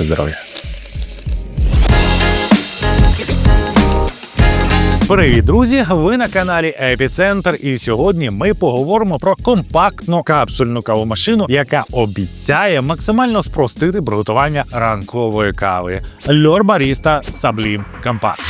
Ваше здоров'я. Привіт, друзі! Ви на каналі Епіцентр, і сьогодні ми поговоримо про компактну капсульну кавомашину, яка обіцяє максимально спростити приготування ранкової кави. Льор Баріста Саблім Компакт.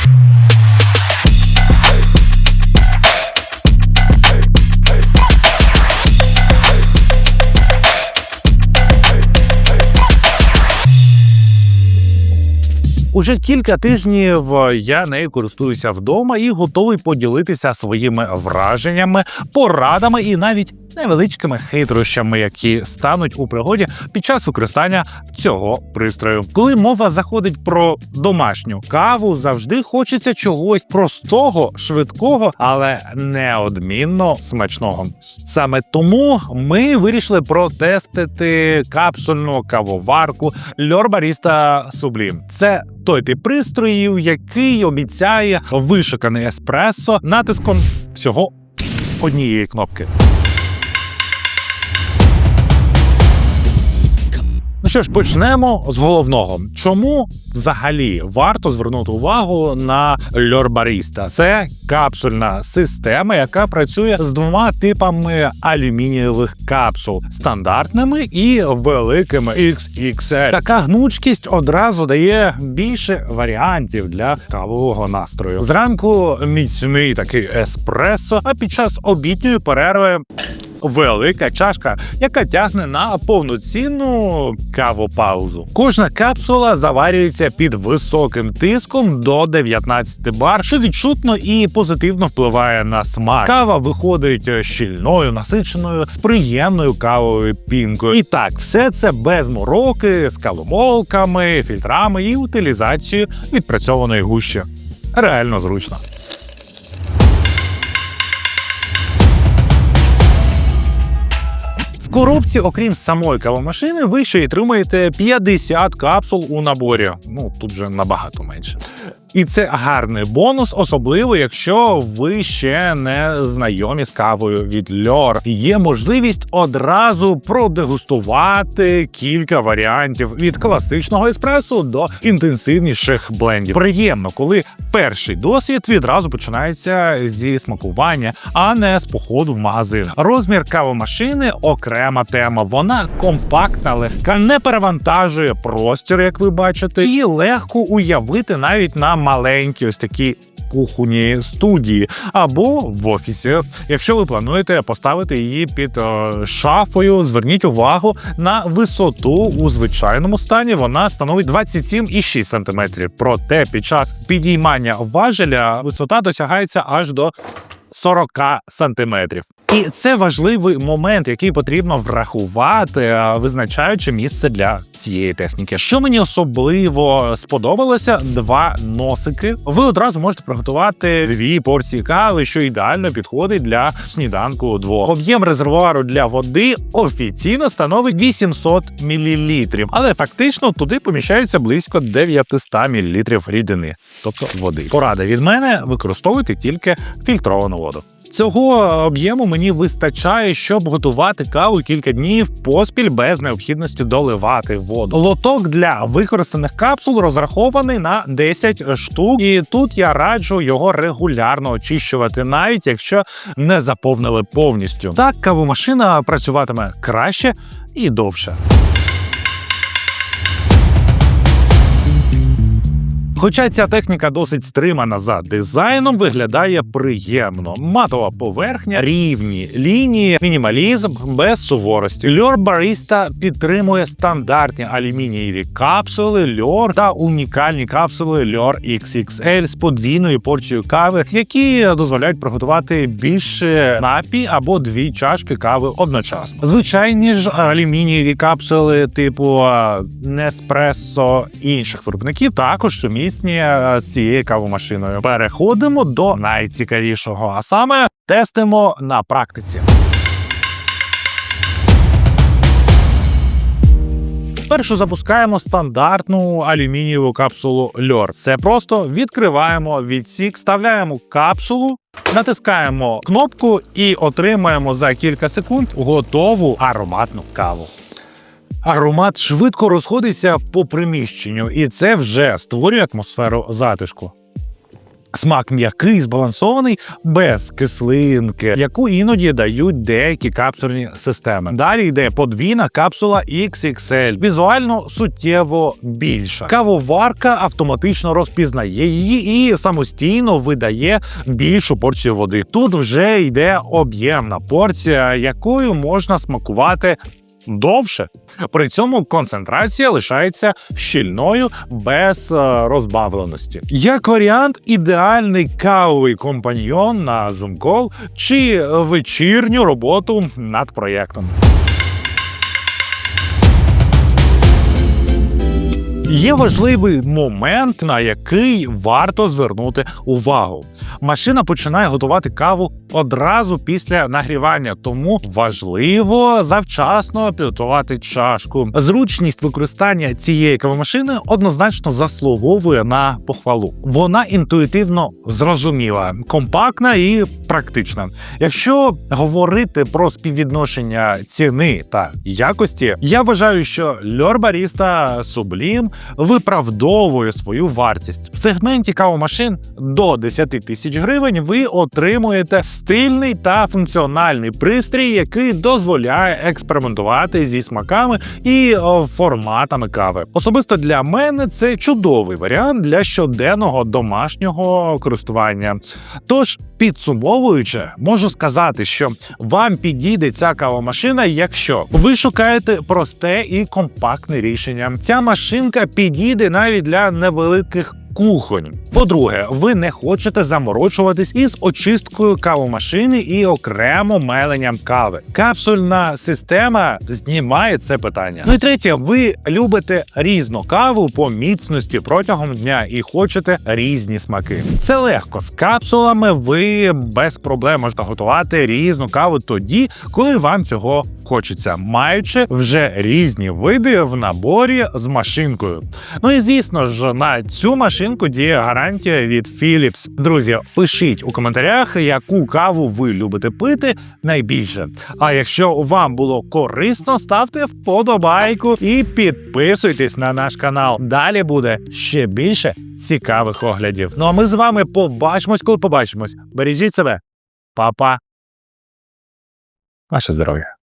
Уже кілька тижнів я нею користуюся вдома і готовий поділитися своїми враженнями, порадами і навіть невеличкими хитрощами, які стануть у пригоді під час використання цього пристрою. Коли мова заходить про домашню каву, завжди хочеться чогось простого, швидкого, але неодмінно смачного. Саме тому ми вирішили протестити капсульну кавоварку Льор Баріста Сублім. Це той тип пристроїв, який обіцяє вишуканий еспресо натиском всього однієї кнопки. Що ж, почнемо з головного. Чому взагалі варто звернути увагу на Льор Баріста? Це капсульна система, яка працює з двома типами алюмінієвих капсул стандартними і великими XXL. Така гнучкість одразу дає більше варіантів для кавового настрою. Зранку міцний такий еспресо, а під час обідньої перерви велика чашка, яка тягне на повноцінну кавопаузу. Кожна капсула заварюється під високим тиском до 19 бар, що відчутно і позитивно впливає на смак. Кава виходить щільною, насиченою, з приємною кавовою пінкою. І так, все це без мороки, з кавомолками, фільтрами і утилізацією відпрацьованої гущі. Реально зручно. Коробці, окрім самої кавомашини, ви ще й тримаєте 50 капсул у наборі. Ну тут вже набагато менше. І це гарний бонус, особливо якщо ви ще не знайомі з кавою від льор. Є можливість одразу продегустувати кілька варіантів від класичного еспресо до інтенсивніших блендів. Приємно, коли перший досвід відразу починається зі смакування, а не з походу в магазин. Розмір кавомашини окрема тема. Вона компактна, легка, не перевантажує простір, як ви бачите, і легко уявити навіть на маленькі ось такі кухонні студії або в офісі. Якщо ви плануєте поставити її під е, шафою, зверніть увагу на висоту у звичайному стані. Вона становить 27,6 см. Проте під час підіймання важеля висота досягається аж до 40 сантиметрів. І це важливий момент, який потрібно врахувати, визначаючи місце для цієї техніки. Що мені особливо сподобалося, два носики. Ви одразу можете приготувати дві порції кави, що ідеально підходить для сніданку двох. Об'єм резервуару для води офіційно становить 800 мл, але фактично туди поміщається близько 900 мл рідини, тобто води. Порада від мене використовуйте тільки фільтровану воду. Цього об'єму мені вистачає, щоб готувати каву кілька днів поспіль без необхідності доливати воду. Лоток для використаних капсул розрахований на 10 штук, і тут я раджу його регулярно очищувати, навіть якщо не заповнили повністю. Так кавомашина працюватиме краще і довше. Хоча ця техніка досить стримана за дизайном, виглядає приємно. Матова поверхня, рівні лінії, мінімалізм без суворості. Льор Баріста підтримує стандартні алюмінієві капсули льор та унікальні капсули льор XXL з подвійною порцією кави, які дозволяють приготувати більше напій або дві чашки кави одночасно. Звичайні ж алюмінієві капсули типу Неспресо інших виробників також сумісні е, з цією кавомашиною. Переходимо до найцікавішого, а саме тестимо на практиці. Спершу запускаємо стандартну алюмінієву капсулу льор. Це просто відкриваємо відсік, вставляємо капсулу, натискаємо кнопку і отримаємо за кілька секунд готову ароматну каву. Аромат швидко розходиться по приміщенню, і це вже створює атмосферу затишку. Смак м'який, збалансований, без кислинки, яку іноді дають деякі капсульні системи. Далі йде подвійна капсула XXL, візуально суттєво більша. Кавоварка автоматично розпізнає її і самостійно видає більшу порцію води. Тут вже йде об'ємна порція, якою можна смакувати. Довше при цьому концентрація лишається щільною без е, розбавленості. Як варіант, ідеальний кавовий компаньйон на Call чи вечірню роботу над проєктом. Є важливий момент, на який варто звернути увагу. Машина починає готувати каву одразу після нагрівання, тому важливо завчасно підготувати чашку. Зручність використання цієї кавомашини однозначно заслуговує на похвалу. Вона інтуїтивно зрозуміла, компактна і практична. Якщо говорити про співвідношення ціни та якості, я вважаю, що Льор Баріста Sublime виправдовує свою вартість. В сегменті кавомашин до 10 тисяч гривень ви отримуєте стильний та функціональний пристрій, який дозволяє експериментувати зі смаками і форматами кави. Особисто для мене це чудовий варіант для щоденного домашнього користування. Тож, підсумовуючи, можу сказати, що вам підійде ця кавомашина, якщо ви шукаєте просте і компактне рішення. Ця машинка підійде навіть для невеликих. Кухонь. По-друге, ви не хочете заморочуватись із очисткою кавомашини і окремо меленням кави. Капсульна система знімає це питання. Ну і третє, ви любите різну каву по міцності протягом дня і хочете різні смаки. Це легко з капсулами. Ви без проблем можете готувати різну каву тоді, коли вам цього хочеться, маючи вже різні види в наборі з машинкою. Ну і звісно ж, на цю машинку діє гарантія від Philips. Друзі, пишіть у коментарях, яку каву ви любите пити найбільше. А якщо вам було корисно, ставте вподобайку і підписуйтесь на наш канал. Далі буде ще більше цікавих оглядів. Ну а ми з вами побачимось, коли побачимось. Бережіть себе, Па-па. Ваше здоров'я.